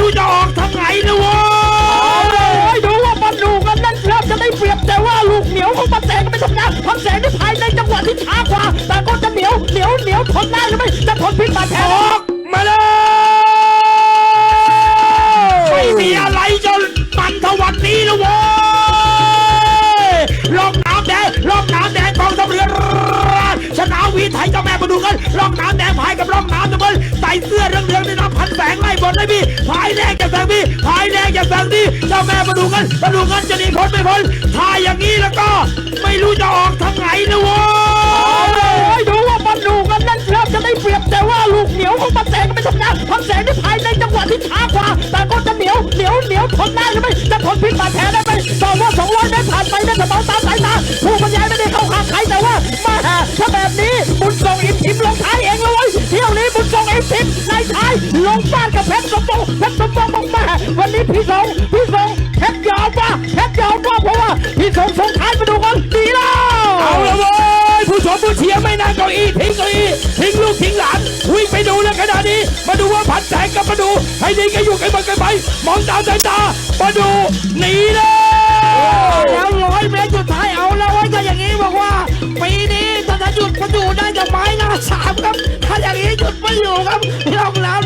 รู้จะออกทางไหนนะเว้เอาเลยยดูว่ามันดูกันนั่นเริ่มจะได้เปรียบแต่ว่าลูกเหนียวของมันแสงก็ไม่ทำงานทำแสงที่ภายในจังหวะที่ช้ากว่า แต่ก็จะเหนียวเหนียวเหนียวทนได้หรือไม่จะทนพิษบาดแผลออกมาเลยไม่มีอะไรจนมันเทวันนี้นะเว้ยลองน้ำแดงลองน้ำแดงกองทัพเรือชนะวีไทยเจ้าแม่มาดูกันลองน้ำแดงพายกับลองน้ำทุกคนใส่เสื้อ นแสงไล่บอลได้พี่พายแดงจะแสงพี่พายแดงจะแสงพี่เจ้าแม่มาดูกันมาดูกันจะหนีพ้นไม่พ้นถ้าอย่างนี้แล้วก็ ไม่รู้จะออกทางไหนนะเว้ยดูว่ามันดูกันนั่นเริ่มจะได้เปรียบแต่ว่าลูกเหนียวของมันแสงไม่ทำงานทำแสงที่ภายในจังหวะที่ช้ากว่าแต่ก็จะเหนียวเหนียวเหนียวทนได้หรือไม่จะทนพิษบาดแผลได้ไหมสองว่าสองร้อยเมตรผ่านไปได้สมองตามสายตาผู้ ลงบ้านกับเพชรสมบูรณ์เพชรสมบูรณ์บอกมาวันนี้พี่ทรงพี่ทรงเพชรยาวป่ะเพชรยาวป่ะเพราะว่าพี่ทรงส่งท้ายมาดูกันดีแล้วเอาละเว้ยผู้ชมผู้เชียร์ไม่นั่งเก้าอี้ทิ้งเก้าอี้ทิ้งลูกทิ้งหลานวิ่งไปดูแล้วขณะนี้ มาดูว่าพันแสงกับมาดู ให้ดีกันอยู่กันมากันไปมองตามสายตามาดูหนีเลยแล้วร้อยเมตรสุดท้ายเอาแล้วไว้ก็อย่างนี้บอกว่าปีนี้ถ้าจะหยุดมันอยู่ได้กับไม้หน้าสามครับถ้าอย่างนี้หยุดไม่อยู่ครับล่องน้ำ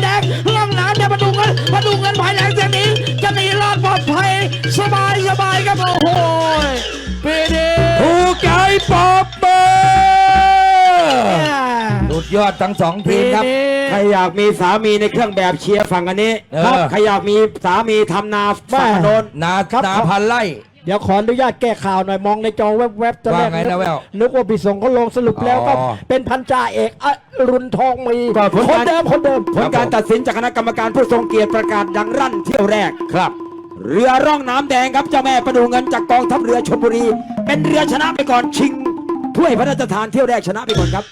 แดงล่อ ยอดทั้งสองทีมครับ ใครอยากมีสามีในเครื่องแบบเชียร์ฝั่งอันนี้เออ ครับใครอยากมีสามีทำนาฝั่งโน้น นาครับนาพันไล่ เดี๋ยวขออนุญาตแก้ข่าวหน่อยมองในจอแวบๆตอนแรกว่าไงนะแววนึกว่าพี่สงเขาลงสรุปแล้วก็อ๋อ เป็นพันจ่าเอกอรุณทองมีก็ผลคนการเดิมคนเดิม ผลการตัดสินจากคณะกรรมการผู้ทรงเกียรติประกาศดังรั่นเที่ยวแรกครับ เรือร่องน้ำแดงครับเจ้าแม่ประดูเงินจากกองทัพเรือชลบุรี เป็นเรือชนะไปก่อนชิงถ้วยพระราชทานเที่ยวแรกชนะไปก่อนครับ